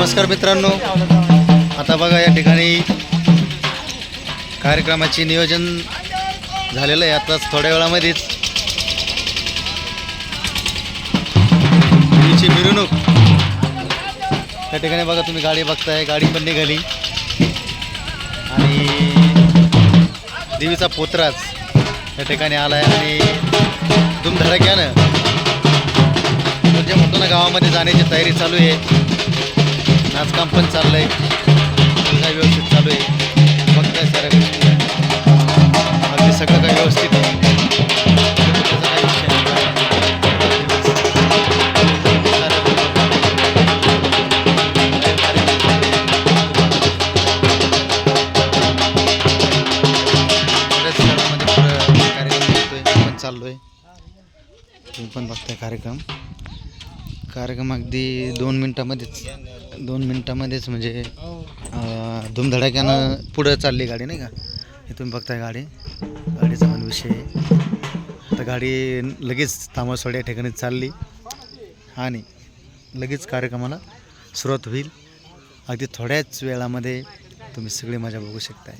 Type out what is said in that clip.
नमस्कार मित्रांनो. आता बघा या ठिकाणी कार्यक्रमाचे नियोजन झालेलं आहे. आताच थोड्या वेळामध्येच देवीची मिरवणूक त्या ठिकाणी बघा तुम्ही गाडी बघताय. गाडी पण निघाली. आणि देवीचा पोत्राच त्या ठिकाणी आलाय आणि धुमधडाक्यानं म्हणजे म्हणतो ना गावामध्ये जाण्याची तयारी चालू आहे. नाचकाम पण चाललंय. सगळं व्यवस्थित चालू आहे. बघताय साऱ्या गोष्टी. अगदी सगळं काही व्यवस्थित आहे. पण चाललोय. तुम्ही पण बघताय कार्यक्रम. कार्यक्रम अगदी दोन मिनटामध्येच दोन मिनटामध्येच म्हणजे धुमधडाक्यानं पुढं चालली गाडी नाही का? हे तुम्ही बघताय गाडी. गाडीचा पण विषय तर आता गाडी लगेच तामसवाडी या ठिकाणी चालली आणि लगेच कार्यक्रमाला सुरुवात होईल. अगदी थोड्याच वेळामध्ये तुम्ही सगळी मजा बघू शकताय.